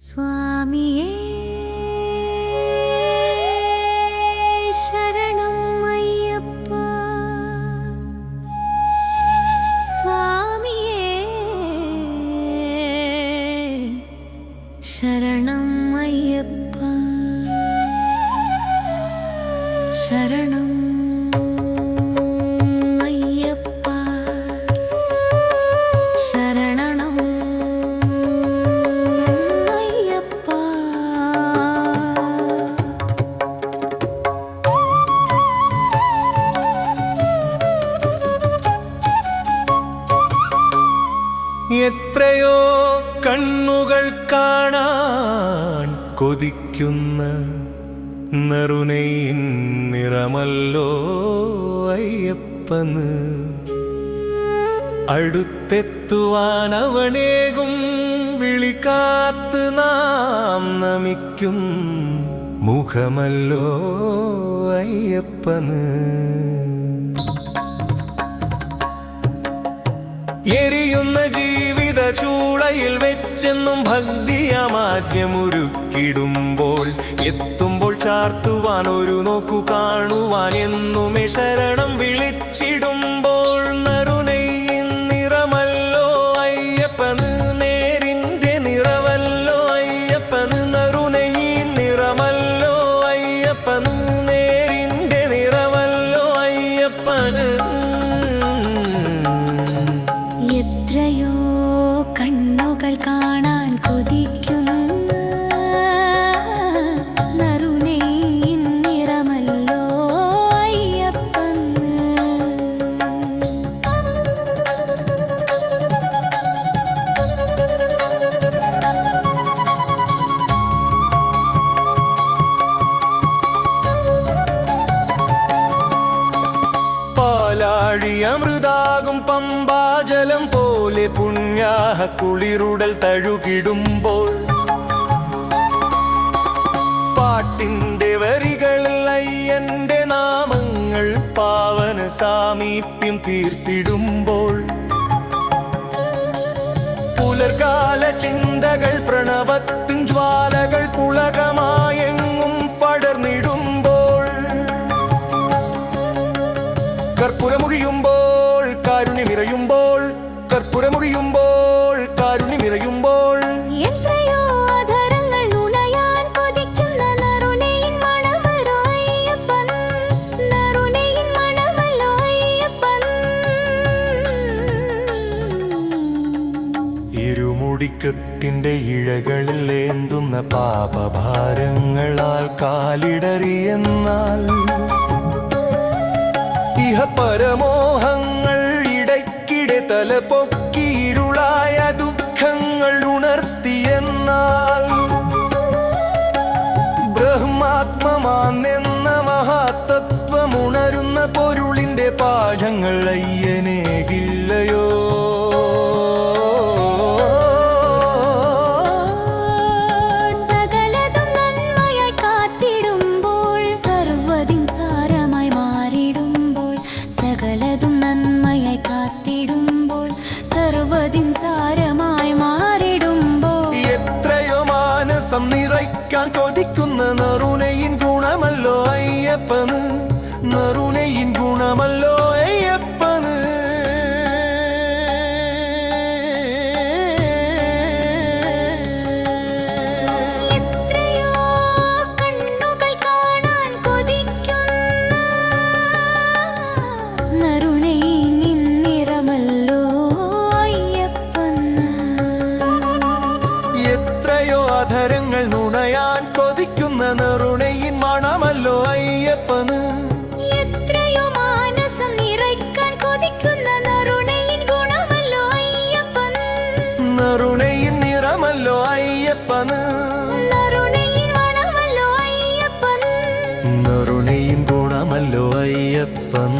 സ്വാമിയേ ശരണം അയ്യപ്പ സ്വാമിയേ ശരണം അയ്യപ്പ ശരണം എത്രയോ കണ്ണുകൾ കാണാൻ കൊതിക്കുന്ന നറുനെയിൻ നിറമല്ലോ അയ്യപ്പന്. അടുത്തെത്തുവാൻ അവനേകും വിളിക്കാത്ത് നാം നമിക്കും മുഖമല്ലോ അയ്യപ്പന്. എരിയുന്ന ജീവിത ചൂളയിൽ വെച്ചെന്നും ഭക്തിയമാദ്യമുരുക്കിടുമ്പോൾ എത്തുമ്പോൾ ചാർത്തുവാൻ ഒരു നോക്കു കാണുവാൻ എന്നുമേ ശരണം വിളിച്ചിടുമ്പോൾ പമ്പാജലം പോലെ പുണ്യാഹ കുളിരുടൽ തഴുകിടുമ്പോൾ പാട്ടിന്റെ വരികളിൽ അയ്യന്റെ നാമങ്ങൾ പാവന സാമീപ്യം തീർത്തിടുമ്പോൾ കാരുണ്യമിറയുമ്പോൾ കർപ്പുരമുറിയുമ്പോൾ കാരുണ്യമിറയുമ്പോൾ എത്രയോ ആധാരങ്ങൾ നുണയാൻ കൊതിക്കുന്ന നറുനെയിൻ മണമരോ അയ്യപ്പൻ. നറുനെയിൻ മണമല്ലോ അയ്യപ്പൻ. ഇരുമുടിക്കത്തിന്റെ ഇഴകളിൽ ഏന്തുന്ന പാപഭാരങ്ങളാൽ കാലിടറിയെന്നാൽ ഇഹ പരമോഹങ്ങൾ ഇടയ്ക്കിടെ പൊക്കിയിരുളായ ദുഃഖങ്ങൾ ഉണർത്തിയെന്നാൽ ബ്രഹ്മാത്മമാന്നെന്ന മഹാതത്വമുണരുന്ന പൊരുളിന്റെ പാഠങ്ങൾ അയ്യനേകില്ലയോ നന്മയായി കാത്തിടുമ്പോൾ നിറയ്ക്കാൻ കൊതിക്കുന്ന നറുനയിൻ ഗുണമല്ലോ അയ്യപ്പന്. നറുനയിൻ ഗുണമല്ലോ എത്രയോ മാനസം നിറയ്ക്കാൻ കൊതിക്കുന്ന നറുണയിൻ ഗുണമല്ലോ അയ്യപ്പൻ. നറുണയിൻ നിറമല്ലോ അയ്യപ്പൻ നറുണയിൻ മണമല്ലോ അയ്യപ്പൻ. നറുണയിൻ ഗുണമല്ലോ അയ്യപ്പൻ.